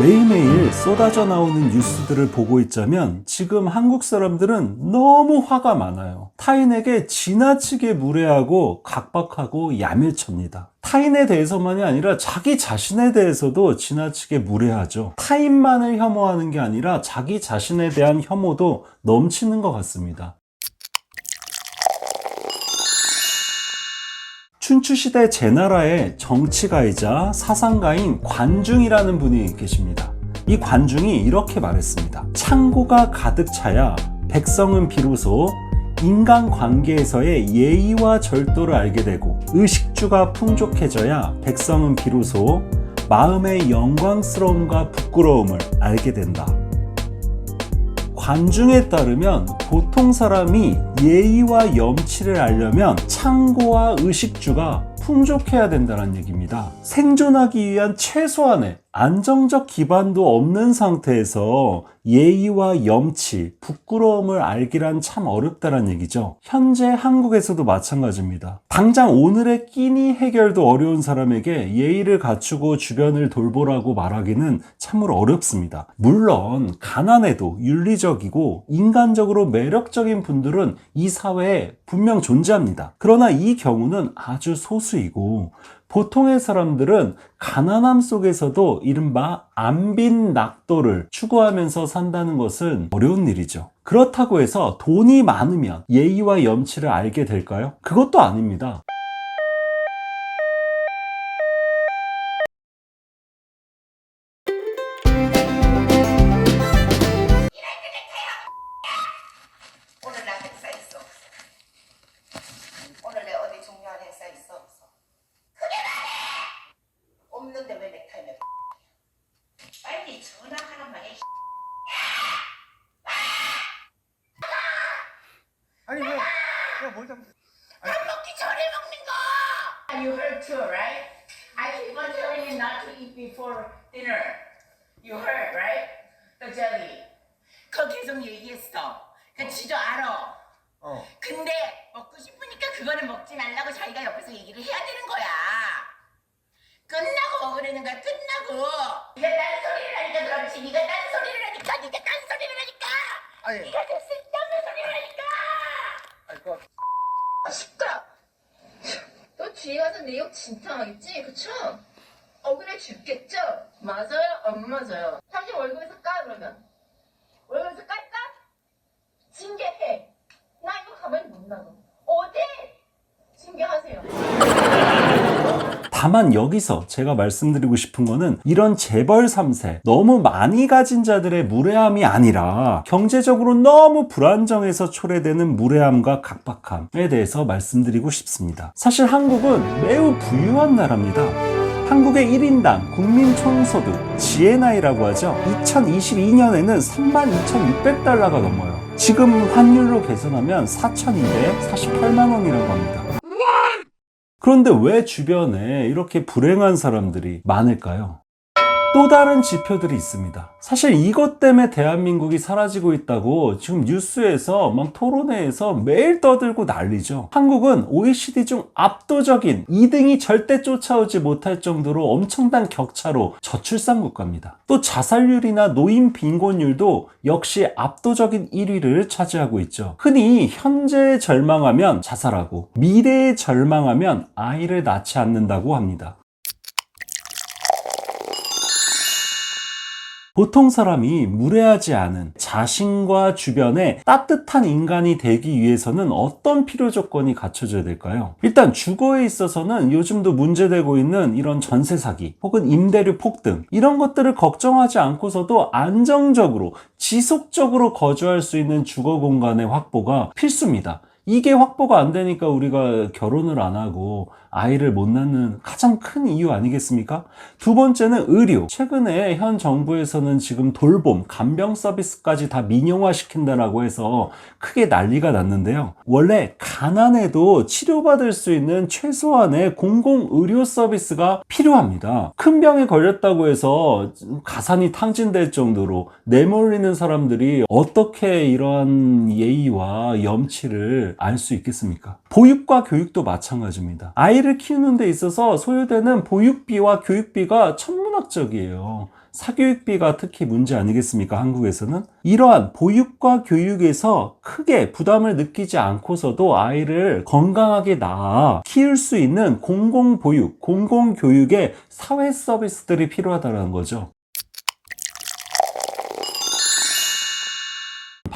매일매일 쏟아져 나오는 뉴스들을 보고 있자면 지금 한국 사람들은 너무 화가 많아요. 타인에게 지나치게 무례하고 각박하고 야멸찹니다. 타인에 대해서만이 아니라 자기 자신에 대해서도 지나치게 무례하죠. 타인만을 혐오하는 게 아니라 자기 자신에 대한 혐오도 넘치는 것 같습니다. 춘추시대 제나라의 정치가이자 사상가인 관중이라는 분이 계십니다. 이 관중이 이렇게 말했습니다. 창고가 가득 차야 백성은 비로소 인간 관계에서의 예의와 절도를 알게 되고 의식주가 풍족해져야 백성은 비로소 마음의 영광스러움과 부끄러움을 알게 된다. 관중에 따르면 보통 사람이 예의와 염치를 알려면 창고와 의식주가 풍족해야 된다는 얘기입니다. 생존하기 위한 최소한의 안정적 기반도 없는 상태에서 예의와 염치, 부끄러움을 알기란 참 어렵다는 얘기죠. 현재 한국에서도 마찬가지입니다. 당장 오늘의 끼니 해결도 어려운 사람에게 예의를 갖추고 주변을 돌보라고 말하기는 참으로 어렵습니다. 물론 가난해도 윤리적이고 인간적으로 매력적인 분들은 이 사회에 분명 존재합니다. 그러나 이 경우는 아주 소수이고 보통의 사람들은 가난함 속에서도 이른바 안빈 낙도를 추구하면서 산다는 것은 어려운 일이죠. 그렇다고 해서 돈이 많으면 예의와 염치를 알게 될까요? 그것도 아닙니다. Dinner. You heard, right? The jelly. 그거 계속 얘기했어. 그 지도 알아. 어. 근데 먹고 싶으니까 그거는 먹지 말라고 자기가 옆에서 얘기를 해야 되는 거야. 끝나고 먹으라는 거야. 끝나고. 네가 딴 소리를 하니까 그렇지. 네가 딴 소리를 하니까. 네가 딴 소리를 하니까. 아니. 네가 그 쓸데없는 소리를 하니까. 아니 그 아, 시끄러! 너 뒤에 가서 내 욕 진짜 하겠지? 그쵸? 억울해 죽겠죠? 맞아요? 안 맞아요? 당신 월급에서 까, 그러면. 월급에서 깔까? 징계해. 나 이거 가만히 못 놔둬. 어디? 징계하세요. 다만 여기서 제가 말씀드리고 싶은 거는 이런 재벌 3세 너무 많이 가진 자들의 무례함이 아니라 경제적으로 너무 불안정해서 초래되는 무례함과 각박함에 대해서 말씀드리고 싶습니다. 사실 한국은 매우 부유한 나라입니다. 한국의 1인당 국민 총소득 GNI라고 하죠. 2022년에는 32,600달러가 넘어요. 지금 환율로 계산하면 4,248만 원이라고 합니다. 그런데 왜 주변에 이렇게 불행한 사람들이 많을까요? 또 다른 지표들이 있습니다. 사실 이것 때문에 대한민국이 사라지고 있다고 지금 뉴스에서 막 토론회에서 매일 떠들고 난리죠. 한국은 OECD 중 압도적인 2등이 절대 쫓아오지 못할 정도로 엄청난 격차로 저출산 국가입니다. 또 자살률이나 노인 빈곤율도 역시 압도적인 1위를 차지하고 있죠. 흔히 현재에 절망하면 자살하고 미래에 절망하면 아이를 낳지 않는다고 합니다. 보통 사람이 무례하지 않은 자신과 주변에 따뜻한 인간이 되기 위해서는 어떤 필요 조건이 갖춰져야 될까요? 일단 주거에 있어서는 요즘도 문제되고 있는 이런 전세 사기 혹은 임대료 폭등 이런 것들을 걱정하지 않고서도 안정적으로 지속적으로 거주할 수 있는 주거 공간의 확보가 필수입니다. 이게 확보가 안 되니까 우리가 결혼을 안 하고 아이를 못 낳는 가장 큰 이유 아니겠습니까? 두 번째는 의료. 최근에 현 정부에서는 지금 돌봄, 간병 서비스까지 다 민영화 시킨다라고 해서 크게 난리가 났는데요. 원래 가난해도 치료받을 수 있는 최소한의 공공 의료 서비스가 필요합니다. 큰 병에 걸렸다고 해서 가산이 탕진될 정도로 내몰리는 사람들이 어떻게 이러한 예의와 염치를 알 수 있겠습니까? 보육과 교육도 마찬가지입니다. 아이를 키우는 데 있어서 소요되는 보육비와 교육비가 천문학적이에요. 사교육비가 특히 문제 아니겠습니까? 한국에서는 이러한 보육과 교육에서 크게 부담을 느끼지 않고서도 아이를 건강하게 낳아 키울 수 있는 공공보육, 공공교육의 사회 서비스들이 필요하다는 거죠.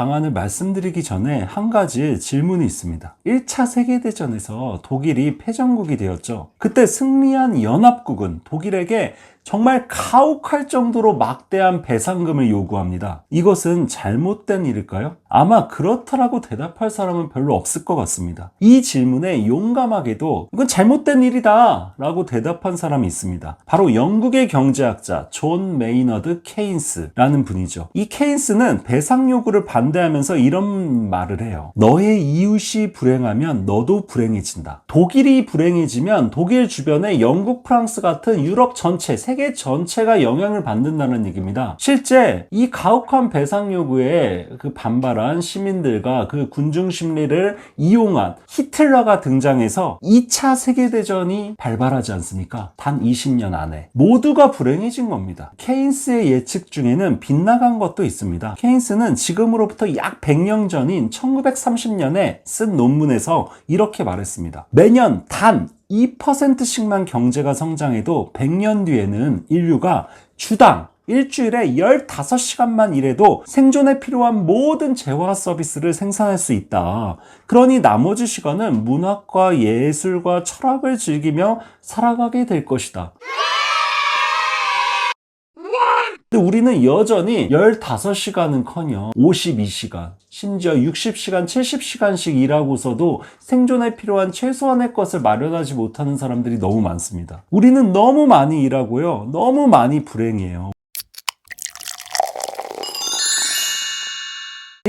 방안을 말씀드리기 전에 한 가지 질문이 있습니다. 1차 세계대전에서 독일이 패전국이 되었죠. 그때 승리한 연합국은 독일에게 정말 가혹할 정도로 막대한 배상금을 요구합니다. 이것은 잘못된 일일까요? 아마 그렇다라고 대답할 사람은 별로 없을 것 같습니다. 이 질문에 용감하게도 이건 잘못된 일이다 라고 대답한 사람이 있습니다. 바로 영국의 경제학자 존 메이너드 케인스라는 분이죠. 이 케인스는 배상 요구를 반대하면서 이런 말을 해요. 너의 이웃이 불행하면 너도 불행해진다. 독일이 불행해지면 독일 주변에 영국, 프랑스 같은 유럽 전체, 세계 전체가 영향을 받는다는 얘기입니다. 실제 이 가혹한 배상 요구에 그 반발한 시민들과 그 군중 심리를 이용한 히틀러가 등장해서 2차 세계대전이 발발하지 않습니까? 단 20년 안에 모두가 불행해진 겁니다. 케인스의 예측 중에는 빗나간 것도 있습니다. 케인스는 지금으로부터 약 100년 전인 1930년에 쓴 논문에서 이렇게 말했습니다. 매년 단 2%씩만 경제가 성장해도 100년 뒤에는 인류가 주당 일주일에 15시간만 일해도 생존에 필요한 모든 재화 서비스를 생산할 수 있다. 그러니 나머지 시간은 문학과 예술과 철학을 즐기며 살아가게 될 것이다. 근데 우리는 여전히 15시간은 커녕 52시간, 심지어 60시간, 70시간씩 일하고서도 생존에 필요한 최소한의 것을 마련하지 못하는 사람들이 너무 많습니다. 우리는 너무 많이 일하고요. 너무 많이 불행해요.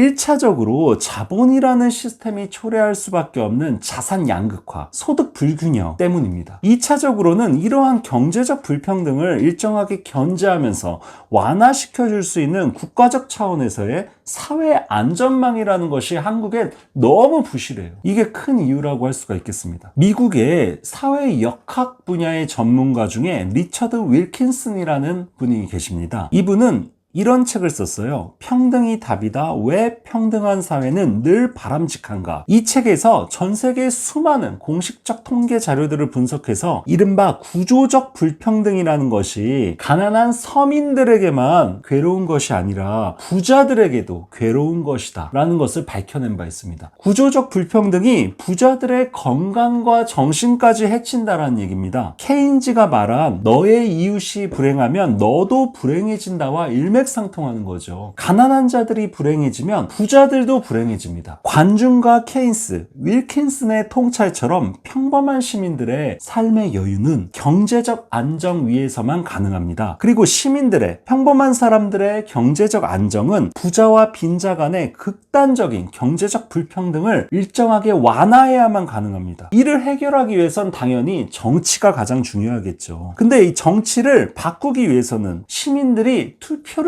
1차적으로 자본이라는 시스템이 초래할 수밖에 없는 자산 양극화, 소득 불균형 때문입니다. 2차적으로는 이러한 경제적 불평등을 일정하게 견제하면서 완화시켜 줄 수 있는 국가적 차원에서의 사회 안전망이라는 것이 한국엔 너무 부실해요. 이게 큰 이유라고 할 수가 있겠습니다. 미국의 사회 역학 분야의 전문가 중에 리처드 윌킨슨이라는 분이 계십니다. 이분은 이런 책을 썼어요. 평등이 답이다. 왜 평등한 사회는 늘 바람직한가? 이 책에서 전 세계 수많은 공식적 통계 자료들을 분석해서 이른바 구조적 불평등이라는 것이 가난한 서민들에게만 괴로운 것이 아니라 부자들에게도 괴로운 것이다. 라는 것을 밝혀낸 바 있습니다. 구조적 불평등이 부자들의 건강과 정신까지 해친다라는 얘기입니다. 케인즈가 말한 너의 이웃이 불행하면 너도 불행해진다와 일맥 일맥상통하는 거죠. 가난한 자들이 불행해지면 부자들도 불행해집니다. 관중과 케인스, 윌킨슨의 통찰처럼 평범한 시민들의 삶의 여유는 경제적 안정 위에서만 가능합니다. 그리고 시민들의 평범한 사람들의 경제적 안정은 부자와 빈자 간의 극단적인 경제적 불평등을 일정하게 완화해야만 가능합니다. 이를 해결하기 위해선 당연히 정치가 가장 중요하겠죠. 근데 이 정치를 바꾸기 위해서는 시민들이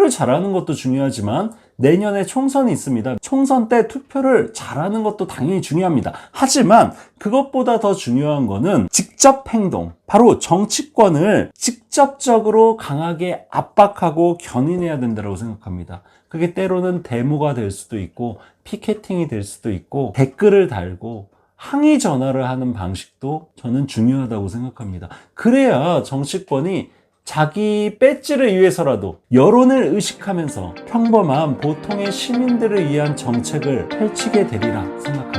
투표를 잘하는 것도 중요하지만 내년에 총선이 있습니다. 총선 때 투표를 잘하는 것도 당연히 중요합니다. 하지만 그것보다 더 중요한 거는 직접 행동. 바로 정치권을 직접적으로 강하게 압박하고 견인해야 된다고 생각합니다. 그게 때로는 데모가 될 수도 있고 피켓팅이 될 수도 있고 댓글을 달고 항의 전화를 하는 방식도 저는 중요하다고 생각합니다. 그래야 정치권이 자기 배지를 위해서라도 여론을 의식하면서 평범한 보통의 시민들을 위한 정책을 펼치게 되리라 생각합니다.